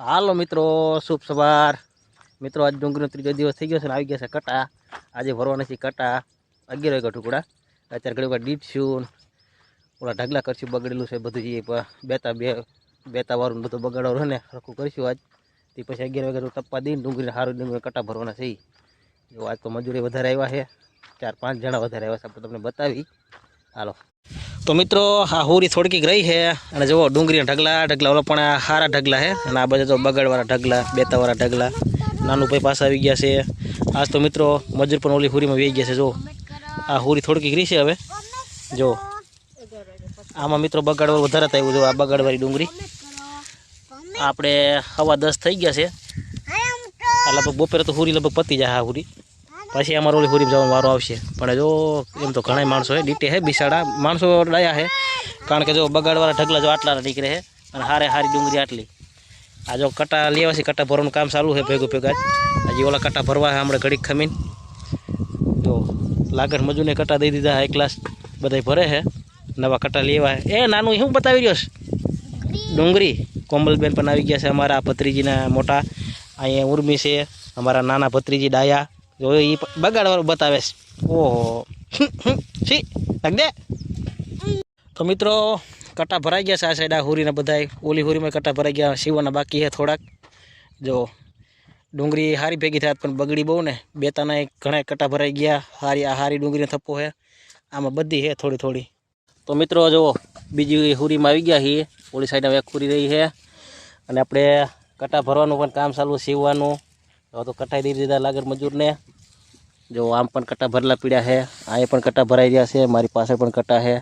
હાલો મિત્રો, શુભ સવાર. મિત્રો, આજ ડુંગળીનો ત્રીજો દિવસ થઈ ગયો છે ને આવી ગયા છે કટા. આજે ભરવાના છે કટા. અગિયાર વાગ્યા ટુકડા અત્યારે ઘણી વાર દીપશું ઓલા ઢગલા કરશું, બગડેલું છે બધું જે બેતા બે બેતા વાળું બધું બગાડવાનું ને રખું કરીશું આજ. તે પછી અગિયાર વાગ્યા તો ટપ્પા દઈને ડુંગળીને સારું ડુંગળી કટા ભરવાના છે એવું આજ તો મજૂરી વધારે આવ્યા છે. ચાર પાંચ જણા વધારે આવ્યા છે, આપણે તમને બતાવી. હાલો. તો મિત્રો આ હુરી થોડકી રહી છે અને જુઓ, ડુંગળીના ઢગલા ઢગલા ઓલા પણ સારા ઢગલા છે અને આ બધા તો બગાડવાળા ઢગલા, બેતાવાળા ઢગલા. નાનું ભાઈ પાસે આવી ગયા છે. આજ તો મિત્રો, મજૂર પણ ઓલી હુરીમાં વેઈ ગયા છે જો આ હુરી થોડકી રહી છે હવે. જો આમાં મિત્રો બગાડવા વધારે થયું જો આ બગાડવાળી ડુંગળી. આપણે હવા દસ થઈ ગયા છે. આ લગભગ બપોરે તો હુરી લગભગ પતી જાય આ હોરી. પછી અમારો ઓલી હોરી જવાનો વારો આવશે. પણ જો, એમ તો ઘણા માણસો હે, ડીટે હે, બિસાડા. માણસો ડાયા હે. કારણ કે જો બગાડવાળા ઢગલા જો આટલા નીકળે છે અને હારે હારી ડુંગળી આટલી. આ જો કટા લેવા છે કટા ભરવાનું કામ ચાલુ છે ભેગું ભેગા હજી ઓલા કટા ભરવા છે હમણાં ઘડીક ખમીને. તો લાગત મજૂરને કટા દઈ દીધા એક ક્લાસ બધા ભરે છે નવા કટા લેવા એ, નાનું શું બતાવી રહ્યો છે? ડુંગળી. કોમલબેન પણ આવી ગયા છે અમારા ભત્રીજીના મોટા. અહીંયા ઉર્મી છે, અમારા નાના ભત્રીજી ડાયા. જો એ બગાડવાનું બતાવે છે. ઓહો. સી લાગ તો મિત્રો, કટા ભરાઈ ગયા છે આ સાઈડ આ હુરીના બધાય. ઓલી હુરીમાં કટા ભરાઈ ગયા સીવાના બાકી છે થોડાક. જો, ડુંગળી હારી ભેગી થાય, પણ બગડી બહુ ને. બે તાના ઘણા કટા ભરાઈ ગયા. હારી, આ હારી ડુંગળીનો થપ્પો છે. આમાં બધી છે થોડી થોડી. તો મિત્રો જુઓ બીજી હુરીમાં આવી ગયા છીએ. ઓલી સાઈડમાં એક હુરી રહી છે. અને આપણે કટા ભરવાનું પણ કામ ચાલુ સીવવાનું હવે તો કટાઈ દઈ દીધા લાગર મજૂરને. જો આમ પણ કટા ભરેલા પીડ્યા છે અહીંયા પણ કટા ભરાઈ રહ્યા છે, મારી પાસે પણ કટા છે.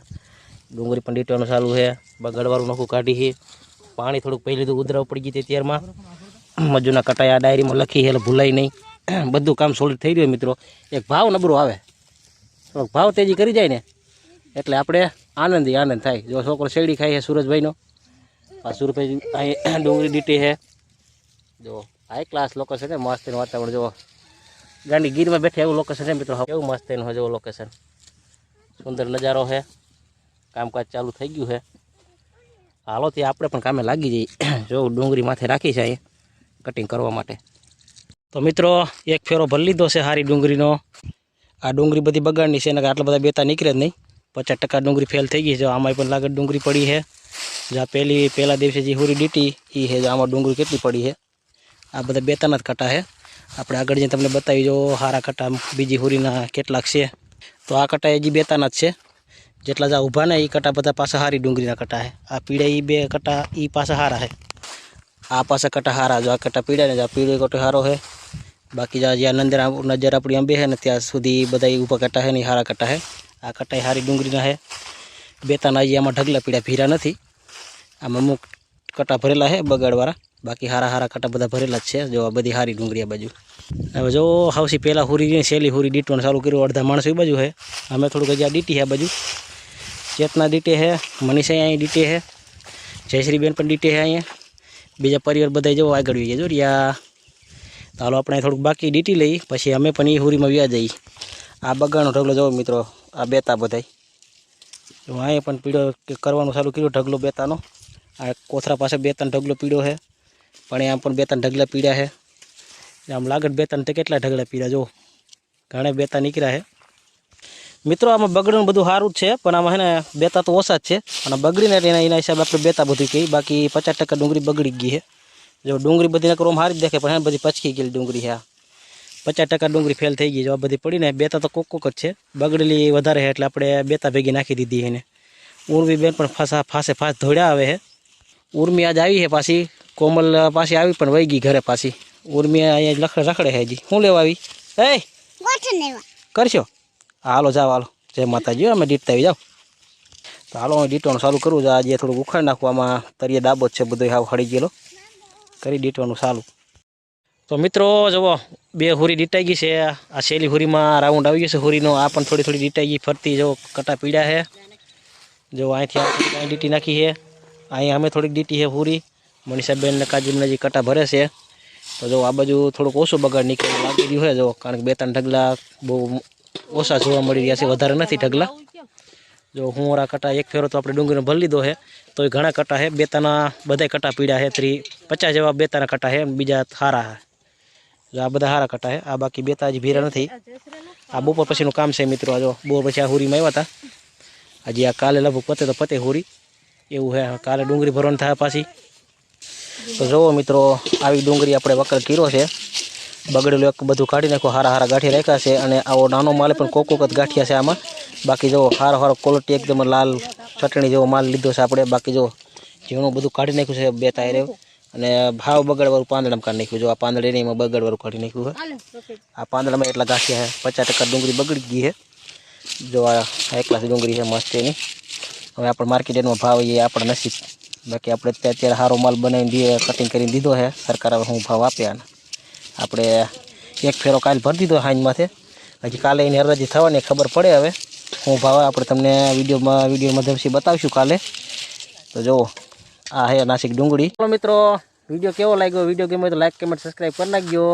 ડુંગળી પણ ડીટવાનું ચાલુ છે બગડવાનું નખું કાઢી છે. પાણી થોડુંક પહેલી લીધું ઉધરાવ પડી ગઈ હતી ત્યારમાં મજૂરના કટાઈ આ ડાયરીમાં લખી એટલે ભૂલાય નહીં. બધું કામ સોલિડ થઈ રહ્યું મિત્રો. એક ભાવ નબરો આવે. થોડોક ભાવ તેજી કરી જાય ને. એટલે આપણે આનંદી આનંદ થાય. જો છોકરો શેરડી ખાઈ છે સુરજભાઈનો. આ સુરભાઈ અહીં ડુંગળી ડીટી છે. જો હાઈ ક્લાસ લોકેશન છે મસ્ત એનું વાતાવરણ જો ગાંડી ગીરમાં બેઠે એવું લોકેશન છે મિત્રો, કેવું મસ્ત એનું છે જેવું લોકેશન સુંદર નજારો છે. કામકાજ ચાલુ થઈ ગયું છે. હાલો તે આપણે પણ કામે લાગી જઈએ. જો ડુંગળી માથે રાખી છે અહીંયા કટિંગ કરવા માટે. તો મિત્રો, એક ફેરો ભરી લીધો છે સારી ડુંગળીનો. આ ડુંગળી બધી બગાડની છે ને આટલા બધા બેતા નીકળે જ નહીં. પચાસ ટકા ડુંગળી ફેલ થઈ ગઈ છે. આમાં પણ લાગત ડુંગળી પડી છે. જ્યાં પહેલી પહેલા દિવસે જે હુરી ડીટી એ છે આમાં ડુંગળી કેટલી પડી છે. આ બધા બેતાના જ કટા છે. આપણે આગળ જઈને તમને બતાવી, જો હારા કટા બીજી હુરીના કેટલાક છે. તો આ કટા હજી બેતાના જ છે. જેટલા જા ઊભા ને એ કટા બધા પાછા હારી ડુંગળીના કટા છે. આ પીળા એ બે કટા એ પાછા હારા છે. આ પાછા કટા હારા જો આ કટા પીળા ને જો આ પીળો કટો હારો છે. બાકી જ્યાં નંદરા નજર આપણી અંબે છે ને, ત્યાં સુધી બધા ઊભા કટા છે ને હારા કટા છે. આ કટા હારી ડુંગળીના છે. બેતાના હજી આમાં ઢગલા પીળા ભીરા નથી. આમાં અમુક કટા ભરેલા છે બગાડવાળા. બાકી હારા હારા કટા બધા ભરેલા જ છે જો આ બધી હારી ડુંગળી આ બાજુ હવે જો હાવસી પહેલાં હુરી સહેલી હુરી ડીટવાનું ચાલુ કર્યું અડધા માણસો એ બાજુ છે અમે થોડુંક હજી આ ડીટી છે આ બાજુ ચેતના ડીટે છે મનીષા અહીંયા ડીટે છે જયશ્રીબેન પણ ડીટે છે અહીંયા બીજા પરિવાર બધા જો આગળ વી ગયા જો રિયા તો હાલો આપણે થોડુંક બાકી ડીટી લઈ, પછી અમે પણ એ હુરીમાં વ્યા જઈએ આ બગાડનો ઢગલો જો મિત્રો, આ બેતા બધાય. જો અહીંયા પણ પીળો કે કરવાનું ચાલુ કર્યું ઢગલો બેતાનો. આ કોથરા પાસે બેતાનો ઢગલો પીળો છે. પણ આમ પણ બેતાન ઢગલા પીળ્યા છે. આમ લાગત બેતાન તે કેટલા ઢગલા પીળ્યા જો ઘણા બેતા નીકળ્યા છે. મિત્રો, આમાં બગડનું બધું સારું જ છે, પણ આમાં હે ને બેતા તો ઓછા જ છે. અને બગડીને એટલે એના એના હિસાબે આપણે બેતા બધું કહીએ. બાકી પચાસ ટકા ડુંગળી બગડી ગઈ છે. જો ડુંગળી બધી નકર આમ સારી જ દેખે પણ હે ને બધી પચકી ગયેલી ડુંગળી છે આ. પચાસ ટકા ડુંગળી ફેલ થઈ ગઈ જો આ બધી પડીને બેતા તો કોક કોક જ છે. બગડેલી વધારે છે, એટલે આપણે બેતા ભેગી નાખી દીધી એને. ઉર્મી બેન પણ ફાસા, ફાસે ફાસ ધોડ્યા આવે છે. ઉર્મી આજ આવી છે પાછી. કોમલ પાછી આવી પણ વહી ગઈ ઘરે પાછી. ઉર્મી અહીંયા જ લખડે રખડે છે હજી. શું લેવા આવી? એ કરશો? હાલો જાઓ હાલો. જય માતાજી અમે ડીટતા આવી જાઓ. તો હાલો હું ડીટવાનું ચાલુ કરું છું. આજે થોડુંક ઉખાડી નાખું. આમાં તરીએ ડાબો છે બધો હાવ હળી ગયેલો. કરી ડીટવાનું ચાલુ. તો મિત્રો જુઓ બે હુરી ડીટાઈ ગઈ છે. આ શેલી હુરીમાં રાઉન્ડ આવી ગયો છે હુરીનો. આ પણ થોડી થોડી ડીટાઈ ગઈ. ફરતી જો કટા પીડા છે. જો અહીંથી અહીં ડીટી નાખી છે. અહીંયા અમે થોડીક ડીટી છે હુરી. મનીષાબેન ને કાજુમને જે કટા ભરે છે. તો જો આ બાજુ થોડુંક ઓછું બગાડ નીકળે લાગી રહ્યું હોય જો, કારણ કે બે ત્રણ ઢગલા બહુ ઓછા જોવા મળી રહ્યા છે, વધારે નથી ઢગલા. જો હું ઓરા કટા એક ફેરો તો આપણે ડુંગળીને ભરી લીધો છે તો એ ઘણા કટા છે, બેતાના બધાય કટા પીડ્યા છે, ત્રી પચાસ જેવા બેતાના કટા છે બીજા હારા જો આ બધા હારા કટા છે, આ બાકી બેતા હજી ભીરા નથી. આ બપોર પછીનું કામ છે મિત્રો, આ જો બપોર પછી આ હુરીમાં આવ્યા હતા. હજી આ કાલે લગભગ પતે તો પતે હુરી. એવું છે, કાલે ડુંગળી ભરવાનું થાય પાછી. તો જુઓ મિત્રો આવી ડુંગળી આપણે વકર કીરો છે. બગડેલું એક બધું કાઢી નાખો હારા હારા ગાંઠી રાખ્યા છે અને આવો નાનો માલ પણ કોક જ ગાંઠિયા છે આમાં. બાકી જુઓ હારો હારો ક્વોલિટી એકદમ લાલ ચટણી જેવો માલ લીધો છે આપણે. બાકી જો ઝીણું બધું કાઢી નાખ્યું છે બે તાયરે. અને ભાવ બગડવાળું પાંદડામાં કાઢી નાખ્યું. જો આ પાંદડે એમાં બગડવાળું કાઢી નાખ્યું છે. આ પાંદડામાં એટલા ગાંઠિયા છે પચાસ ટકા ડુંગળી બગડી ગઈ છે. જો આ એકલાસી ડુંગળી છે મસ્ત એની. હવે આપણે માર્કેટ એનો ભાવ એ આપણા નસીબ બાકી આપણે અત્યારે અત્યારે સારો માલ બનાવીને કટિંગ કરીને દીધો છે સરકાર હવે હું ભાવ આપ્યા આપણે એક ફેરો કાલ ભરી દીધો હાંજમાંથી. હજી કાલે એની હરજી થવાની ખબર પડે હવે. હું ભાવ આપણે તમને વિડીયોમાં, વીડિયો માધ્યમથી બતાવીશું કાલે. તો જુઓ આ હે નાસિક ડુંગળી. મિત્રો, વીડિયો કેવો લાગ્યો? વીડિયો ગમે તો લાઈક કમેન્ટ સબસ્ક્રાઈબ કરી નાખજો.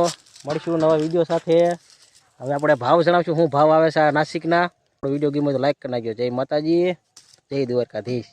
મળીશું નવા વીડિયો સાથે. હવે આપણે ભાવ જણાવશું. શું ભાવ આવે છે નાસિકના. વીડિયો ગમે તો લાઈક કરી નાખજો. જય માતાજી. જય દ્વારકાધીશ.